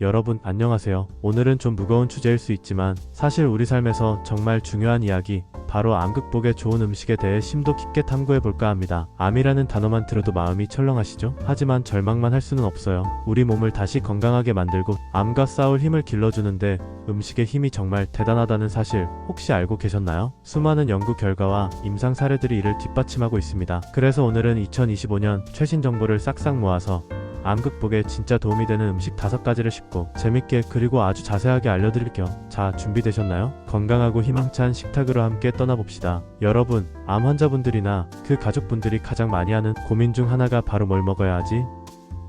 여러분 안녕하세요. 오늘은 좀 무거운 주제일 수 있지만 사실 우리 삶에서 정말 중요한 이야기 바로 암 극복에 좋은 음식에 대해 심도 깊게 탐구해 볼까 합니다. 암이라는 단어만 들어도 마음이 철렁하시죠? 하지만 절망만 할 수는 없어요. 우리 몸을 다시 건강하게 만들고 암과 싸울 힘을 길러주는데 음식의 힘이 정말 대단하다는 사실 혹시 알고 계셨나요? 수많은 연구 결과와 임상 사례들이 이를 뒷받침하고 있습니다. 그래서 오늘은 2025년 최신 정보를 싹싹 모아서 암 극복에 진짜 도움이 되는 음식 다섯 가지를 쉽고 재밌게 그리고 아주 자세하게 알려드릴게요. 자, 준비되셨나요? 건강하고 희망찬 식탁으로 함께 떠나봅시다. 여러분, 암 환자분들이나 그 가족분들이 가장 많이 하는 고민 중 하나가 바로 뭘 먹어야 하지?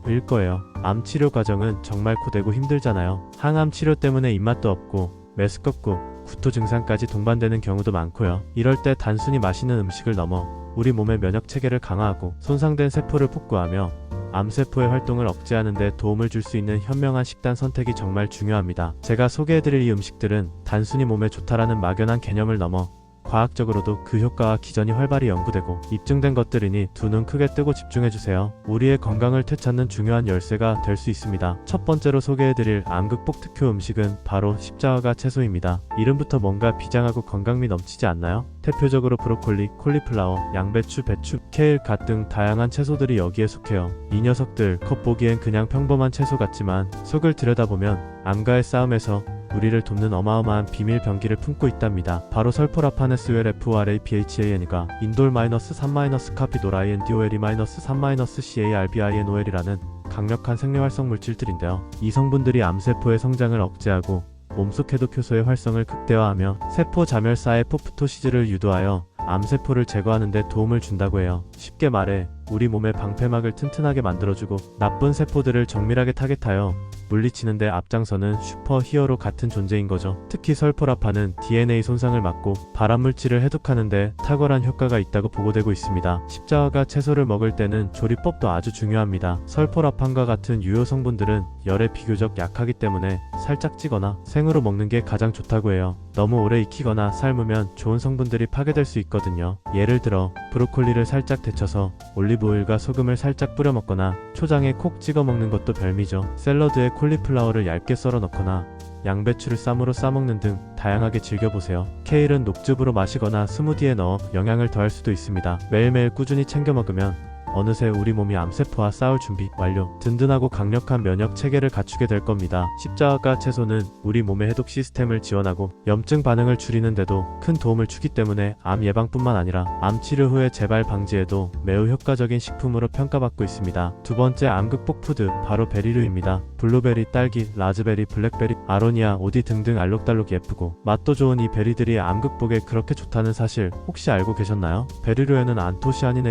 일 거예요. 암 치료 과정은 정말 고되고 힘들잖아요. 항암 치료 때문에 입맛도 없고 메스껍고 구토 증상까지 동반되는 경우도 많고요. 이럴 때 단순히 맛있는 음식을 넘어 우리 몸의 면역 체계를 강화하고 손상된 세포를 복구하며 암세포의 활동을 억제하는 데 도움을 줄 수 있는 현명한 식단 선택이 정말 중요합니다. 제가 소개해드릴 이 음식들은 단순히 몸에 좋다라는 막연한 개념을 넘어 과학적으로도 그 효과와 기전이 활발히 연구되고 입증된 것들이니 두 눈 크게 뜨고 집중해주세요. 우리의 건강을 되찾는 중요한 열쇠가 될 수 있습니다. 첫 번째로 소개해드릴 암 극복 특효 음식은 바로 십자가 채소입니다. 이름부터 뭔가 비장하고 건강미 넘치지 않나요? 대표적으로 브로콜리, 콜리플라워, 양배추, 배추, 케일, 갓 등 다양한 채소들이 여기에 속해요. 이 녀석들 겉보기엔 그냥 평범한 채소 같지만 속을 들여다보면 암과의 싸움에서 우리를 돕는 어마어마한 비밀 병기를 품고 있답니다. 바로 설포라파네스웰 FRAPHAN과 인돌-3-3카피노라이엔 DOLE-3-3-CARBINOL이라는 강력한 생리활성 물질들인데요. 이 성분들이 암세포의 성장을 억제하고 몸속 해독 효소의 활성을 극대화하며 세포 자멸사의 포프토시즈를 유도하여 암세포를 제거하는 데 도움을 준다고 해요. 쉽게 말해 우리 몸의 방패막을 튼튼하게 만들어주고 나쁜 세포들을 정밀하게 타겟하여 물리치는데 앞장서는 슈퍼 히어로 같은 존재인 거죠. 특히 설포라파는 DNA 손상을 막고 발암물질을 해독하는데 탁월한 효과가 있다고 보고되고 있습니다. 십자가 채소를 먹을 때는 조리법도 아주 중요합니다. 설포라판과 같은 유효 성분들은 열에 비교적 약하기 때문에 살짝 찌거나 생으로 먹는 게 가장 좋다고 해요. 너무 오래 익히거나 삶으면 좋은 성분들이 파괴될 수 있거든요. 예를 들어 브로콜리를 살짝 데쳐서 올리브오일과 소금을 살짝 뿌려 먹거나 초장에 콕 찍어 먹는 것도 별미죠. 샐러드에 콜리플라워를 얇게 썰어 넣거나 양배추를 쌈으로 싸먹는 등 다양하게 즐겨보세요. 케일은 녹즙으로 마시거나 스무디에 넣어 영양을 더할 수도 있습니다. 매일매일 꾸준히 챙겨 먹으면 어느새 우리 몸이 암세포와 싸울 준비 완료. 든든하고 강력한 면역 체계를 갖추게 될 겁니다. 십자가 채소는 우리 몸의 해독 시스템을 지원하고 염증 반응을 줄이는데도 큰 도움을 주기 때문에 암 예방뿐만 아니라 암 치료 후의 재발 방지에도 매우 효과적인 식품으로 평가받고 있습니다. 두 번째 암 극복 푸드 바로 베리류입니다. 블루베리, 딸기, 라즈베리, 블랙베리, 아로니아, 오디 등등 알록달록 예쁘고 맛도 좋은 이 베리들이 암 극복에 그렇게 좋다는 사실 혹시 알고 계셨나요? 베리류에는 안토시아닌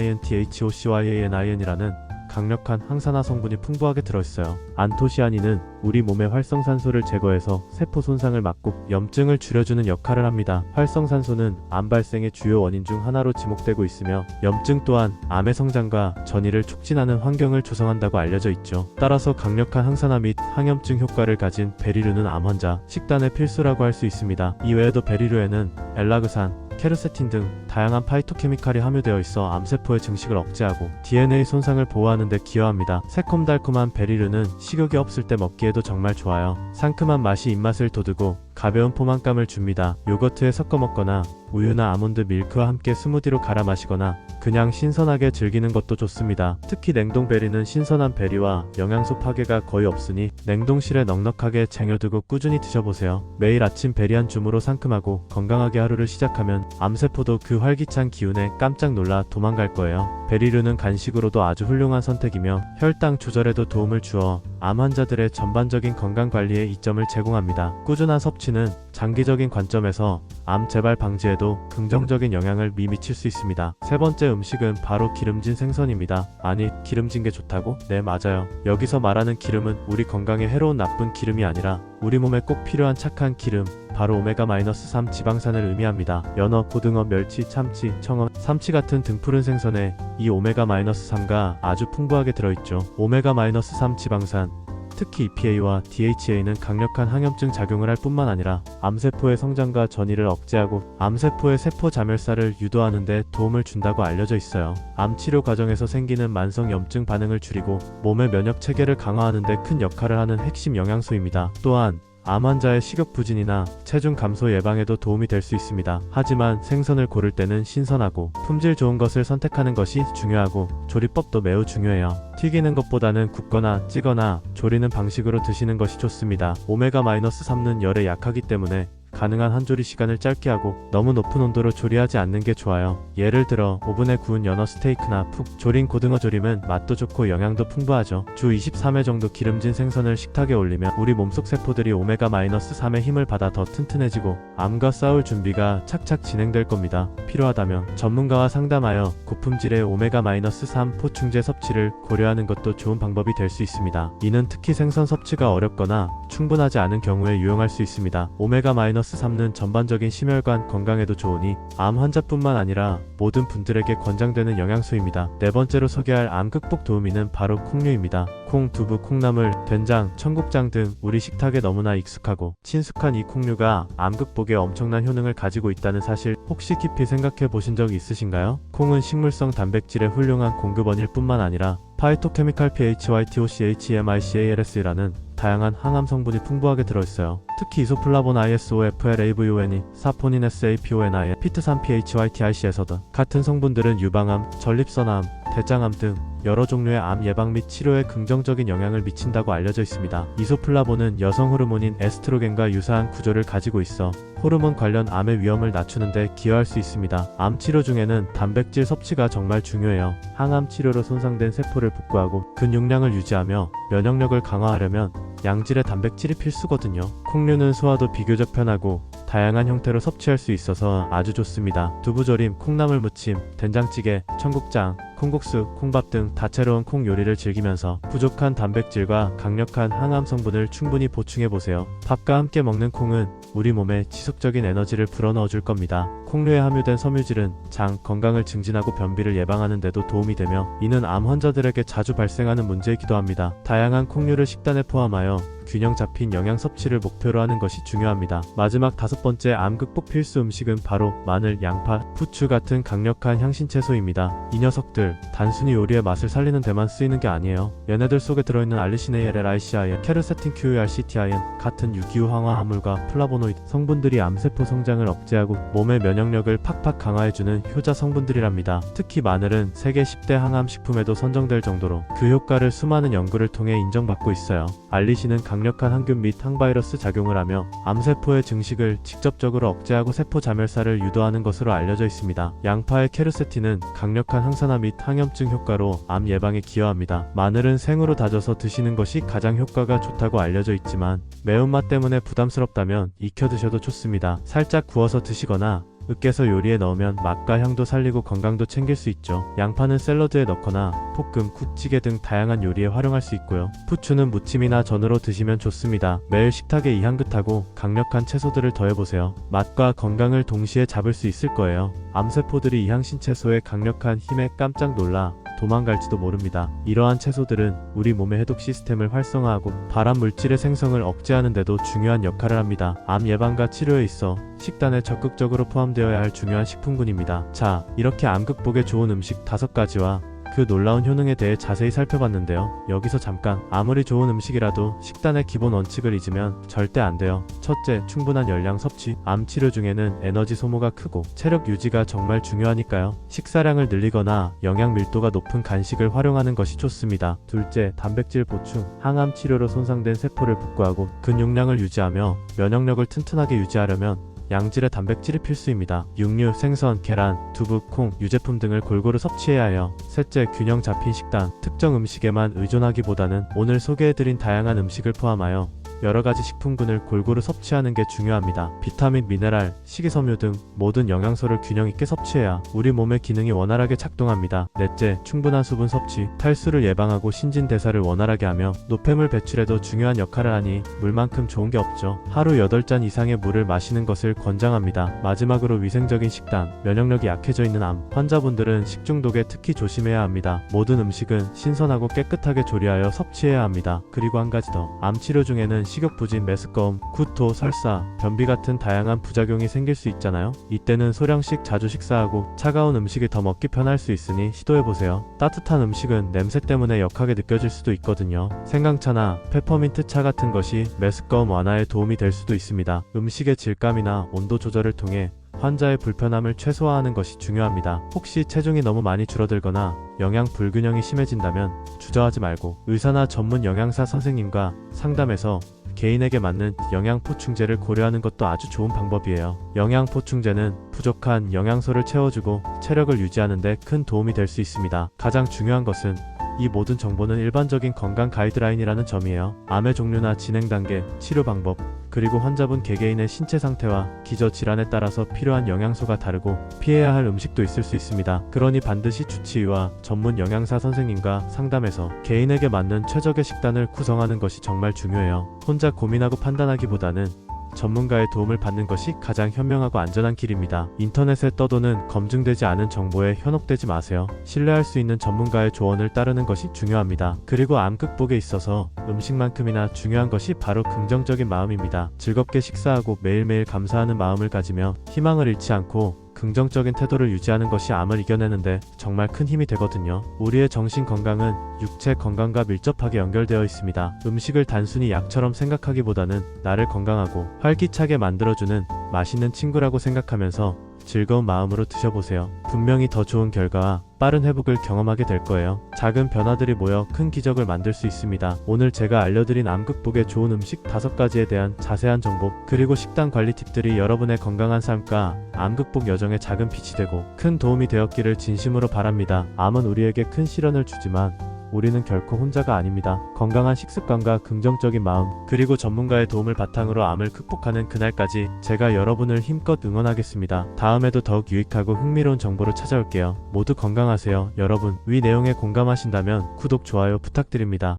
ANTHOCYANIN이라는 강력한 항산화 성분이 풍부하게 들어있어요. 안토시아닌은 우리 몸의 활성산소를 제거해서 세포 손상을 막고 염증을 줄여주는 역할을 합니다. 활성산소는 암 발생의 주요 원인 중 하나로 지목되고 있으며 염증 또한 암의 성장과 전이를 촉진하는 환경을 조성한다고 알려져 있죠. 따라서 강력한 항산화 및 항염증 효과를 가진 베리류는 암 환자 식단의 필수라고 할 수 있습니다. 이외에도 베리류에는 엘라그산, 케르세틴 등 다양한 파이토케미칼이 함유되어 있어 암세포의 증식을 억제하고 DNA 손상을 보호하는 데 기여합니다. 새콤달콤한 베리류는 식욕이 없을 때 먹기에도 정말 좋아요. 상큼한 맛이 입맛을 돋우고 가벼운 포만감을 줍니다. 요거트에 섞어 먹거나 우유나 아몬드 밀크와 함께 스무디로 갈아 마시거나 그냥 신선하게 즐기는 것도 좋습니다. 특히 냉동 베리는 신선한 베리와 영양소 파괴가 거의 없으니 냉동실에 넉넉하게 쟁여두고 꾸준히 드셔보세요. 매일 아침 베리 한 줌으로 상큼하고 건강하게 하루를 시작하면 암세포도 그 활기찬 기운에 깜짝 놀라 도망갈 거예요. 베리류는 간식으로도 아주 훌륭한 선택이며 혈당 조절에도 도움을 주어 암 환자들의 전반적인 건강 관리에 이점을 제공합니다. 꾸준한 섭취는 장기적인 관점에서 암 재발 방지에도 긍정적인 영향을 미 미칠 수 있습니다. 세 번째 음식은 바로 기름진 생선입니다. 아니, 기름진 게 좋다고? 네, 맞아요. 여기서 말하는 기름은 우리 건강에 해로운 나쁜 기름이 아니라 우리 몸에 꼭 필요한 착한 기름, 바로 오메가-3 지방산을 의미합니다. 연어, 고등어, 멸치, 참치, 청어, 삼치 같은 등푸른 생선에 이 오메가-3가 아주 풍부하게 들어있죠. 오메가-3 지방산, 특히 EPA와 DHA는 강력한 항염증 작용을 할 뿐만 아니라 암세포의 성장과 전이를 억제하고 암세포의 세포 자멸사를 유도하는 데 도움을 준다고 알려져 있어요. 암 치료 과정에서 생기는 만성 염증 반응을 줄이고 몸의 면역 체계를 강화하는 데 큰 역할을 하는 핵심 영양소입니다. 또한 암 환자의 식욕 부진이나 체중 감소 예방에도 도움이 될 수 있습니다. 하지만 생선을 고를 때는 신선하고 품질 좋은 것을 선택하는 것이 중요하고 조리법도 매우 중요해요. 튀기는 것보다는 굽거나 찌거나 조리는 방식으로 드시는 것이 좋습니다. 오메가-3는 열에 약하기 때문에 가능한 한 조리 시간을 짧게 하고 너무 높은 온도로 조리하지 않는 게 좋아요. 예를 들어 오븐에 구운 연어 스테이크나 푹 조린 고등어 조림은 맛도 좋고 영양도 풍부하죠. 주 23회 정도 기름진 생선을 식탁에 올리면 우리 몸속 세포들이 오메가-3의 힘을 받아 더 튼튼해지고 암과 싸울 준비가 착착 진행될 겁니다. 필요하다면 전문가와 상담하여 고품질의 오메가-3 보충제 섭취를 고려하는 것도 좋은 방법이 될 수 있습니다. 이는 특히 생선 섭취가 어렵거나 충분하지 않은 경우에 유용할 수 있습니다. 오메가-3 는 전반적인 심혈관 건강에도 좋으니 암 환자뿐만 아니라 모든 분들에게 권장되는 영양소입니다. 네 번째로 소개할 암 극복 도우미는 바로 콩류입니다. 콩, 두부, 콩나물, 된장, 청국장 등 우리 식탁에 너무나 익숙하고 친숙한 이 콩류가 암 극복에 엄청난 효능을 가지고 있다는 사실 혹시 깊이 생각해 보신 적 있으신가요? 콩은 식물성 단백질의 훌륭한 공급원일 뿐만 아니라 파이토케미칼 PHYTOCHEMICALS라는 다양한 항암 성분이 풍부하게 들어있어요. 특히 이소플라본 ISOFLAVON이, 사포닌 SAPONI, 피트산 PHYTIC에서도 같은 성분들은 유방암, 전립선암, 대장암 등 여러 종류의 암 예방 및 치료에 긍정적인 영향을 미친다고 알려져 있습니다. 이소플라본은 여성 호르몬인 에스트로겐과 유사한 구조를 가지고 있어 호르몬 관련 암의 위험을 낮추는데 기여할 수 있습니다. 암 치료 중에는 단백질 섭취가 정말 중요해요. 항암 치료로 손상된 세포를 복구하고 근육량을 유지하며 면역력을 강화하려면 양질의 단백질이 필수거든요. 콩류는 소화도 비교적 편하고 다양한 형태로 섭취할 수 있어서 아주 좋습니다. 두부조림, 콩나물 무침, 된장찌개, 청국장, 콩국수, 콩밥 등 다채로운 콩 요리를 즐기면서 부족한 단백질과 강력한 항암 성분을 충분히 보충해 보세요. 밥과 함께 먹는 콩은 우리 몸에 지속적인 에너지를 불어넣어 줄 겁니다. 콩류에 함유된 섬유질은 장 건강을 증진하고 변비를 예방하는 데도 도움이 되며 이는 암 환자들에게 자주 발생하는 문제이기도 합니다. 다양한 콩류를 식단에 포함하여 균형 잡힌 영양 섭취를 목표로 하는 것이 중요합니다. 마지막 다섯 번째 암 극복 필수 음식은 바로 마늘, 양파, 부추 같은 강력한 향신 채소입니다. 이 녀석들 단순히 요리의 맛을 살리는 데만 쓰이는 게 아니에요. 얘네들 속에 들어있는 알리시네이엘RICIN, 케르세틴 QRCTIN 같은 유기후 항화 화물과 플라보노이드 성분들이 암세포 성장을 억제하고 몸의 면역력을 팍팍 강화해주는 효자 성분들이랍니다. 특히 마늘은 세계 10대 항암 식품에도 선정될 정도로 그 효과를 수많은 연구를 통해 인정받고 있어요. 알리시는 강력한 항균 및 항바이러스 작용을 하며 암세포의 증식을 직접적으로 억제하고 세포 자멸사를 유도하는 것으로 알려져 있습니다. 양파의 케르세틴은 강력한 항산화 및 항염증 효과로 암 예방에 기여합니다. 마늘은 생으로 다져서 드시는 것이 가장 효과가 좋다고 알려져 있지만 매운맛 때문에 부담스럽다면 익혀 드셔도 좋습니다. 살짝 구워서 드시거나 으깨서 요리에 넣으면 맛과 향도 살리고 건강도 챙길 수 있죠. 양파는 샐러드에 넣거나 볶음, 국찌개 등 다양한 요리에 활용할 수 있고요. 부추는 무침이나 전으로 드시면 좋습니다. 매일 식탁에 이 향긋하고 강력한 채소들을 더해보세요. 맛과 건강을 동시에 잡을 수 있을 거예요. 암세포들이 이 향신 채소의 강력한 힘에 깜짝 놀라 도망갈지도 모릅니다. 이러한 채소들은 우리 몸의 해독 시스템을 활성화하고 발암 물질의 생성을 억제하는 데도 중요한 역할을 합니다. 암 예방과 치료에 있어 식단에 적극적으로 포함되어야 할 중요한 식품군입니다. 자, 이렇게 암 극복에 좋은 음식 5가지와 그 놀라운 효능에 대해 자세히 살펴봤는데요. 여기서 잠깐 아무리 좋은 음식이라도 식단의 기본 원칙을 잊으면 절대 안 돼요. 첫째, 충분한 열량 섭취. 암 치료 중에는 에너지 소모가 크고 체력 유지가 정말 중요하니까요. 식사량을 늘리거나 영양 밀도가 높은 간식을 활용하는 것이 좋습니다. 둘째, 단백질 보충. 항암 치료로 손상된 세포를 복구하고 근육량을 유지하며 면역력을 튼튼하게 유지하려면 양질의 단백질이 필수입니다. 육류, 생선, 계란, 두부, 콩, 유제품 등을 골고루 섭취해야 해요. 셋째, 균형 잡힌 식단. 특정 음식에만 의존하기보다는 오늘 소개해드린 다양한 음식을 포함하여 여러 가지 식품군을 골고루 섭취하는 게 중요합니다. 비타민, 미네랄, 식이섬유 등 모든 영양소를 균형 있게 섭취해야 우리 몸의 기능이 원활하게 작동합니다. 넷째, 충분한 수분 섭취. 탈수를 예방하고 신진 대사를 원활하게 하며 노폐물 배출에도 중요한 역할을 하니 물만큼 좋은 게 없죠. 하루 8잔 이상의 물을 마시는 것을 권장합니다. 마지막으로 위생적인 식단, 면역력이 약해져 있는 암 환자분들은 식중독에 특히 조심해야 합니다. 모든 음식은 신선하고 깨끗하게 조리하여 섭취해야 합니다. 그리고 한 가지 더. 암 치료 중에는 식욕 부진, 메스꺼움, 구토, 설사, 변비 같은 다양한 부작용이 생길 수 있잖아요. 이때는 소량씩 자주 식사하고 차가운 음식이 더 먹기 편할 수 있으니 시도해 보세요. 따뜻한 음식은 냄새 때문에 역하게 느껴질 수도 있거든요. 생강차나 페퍼민트 차 같은 것이 메스꺼움 완화에 도움이 될 수도 있습니다. 음식의 질감이나 온도 조절을 통해 환자의 불편함을 최소화하는 것이 중요합니다. 혹시 체중이 너무 많이 줄어들거나 영양 불균형이 심해진다면 주저하지 말고 의사나 전문 영양사 선생님과 상담해서 개인에게 맞는 영양 보충제를 고려하는 것도 아주 좋은 방법이에요. 영양 보충제는 부족한 영양소를 채워주고 체력을 유지하는 데 큰 도움이 될 수 있습니다. 가장 중요한 것은 이 모든 정보는 일반적인 건강 가이드라인이라는 점이에요. 암의 종류나 진행 단계, 치료 방법, 그리고 환자분 개개인의 신체 상태와 기저 질환에 따라서 필요한 영양소가 다르고 피해야 할 음식도 있을 수 있습니다. 그러니 반드시 주치의와 전문 영양사 선생님과 상담해서 개인에게 맞는 최적의 식단을 구성하는 것이 정말 중요해요. 혼자 고민하고 판단하기보다는 전문가의 도움을 받는 것이 가장 현명하고 안전한 길입니다. 인터넷에 떠도는 검증되지 않은 정보에 현혹되지 마세요. 신뢰할 수 있는 전문가의 조언을 따르는 것이 중요합니다. 그리고 암 극복에 있어서 음식만큼이나 중요한 것이 바로 긍정적인 마음입니다. 즐겁게 식사하고 매일매일 감사하는 마음을 가지며 희망을 잃지 않고 긍정적인 태도를 유지하는 것이 암을 이겨내는데 정말 큰 힘이 되거든요. 우리의 정신 건강은 육체 건강과 밀접하게 연결되어 있습니다. 음식을 단순히 약처럼 생각하기보다는 나를 건강하고 활기차게 만들어주는 맛있는 친구라고 생각하면서 즐거운 마음으로 드셔보세요. 분명히 더 좋은 결과와 빠른 회복을 경험하게 될 거예요. 작은 변화들이 모여 큰 기적을 만들 수 있습니다. 오늘 제가 알려드린 암 극복에 좋은 음식 5가지에 대한 자세한 정보, 그리고 식단 관리 팁들이 여러분의 건강한 삶과 암 극복 여정에 작은 빛이 되고 큰 도움이 되었기를 진심으로 바랍니다. 암은 우리에게 큰 시련을 주지만 우리는 결코 혼자가 아닙니다. 건강한 식습관과 긍정적인 마음, 그리고 전문가의 도움을 바탕으로 암을 극복하는 그날까지 제가 여러분을 힘껏 응원하겠습니다. 다음에도 더욱 유익하고 흥미로운 정보로 찾아올게요. 모두 건강하세요. 여러분, 위 내용에 공감하신다면 구독, 좋아요 부탁드립니다.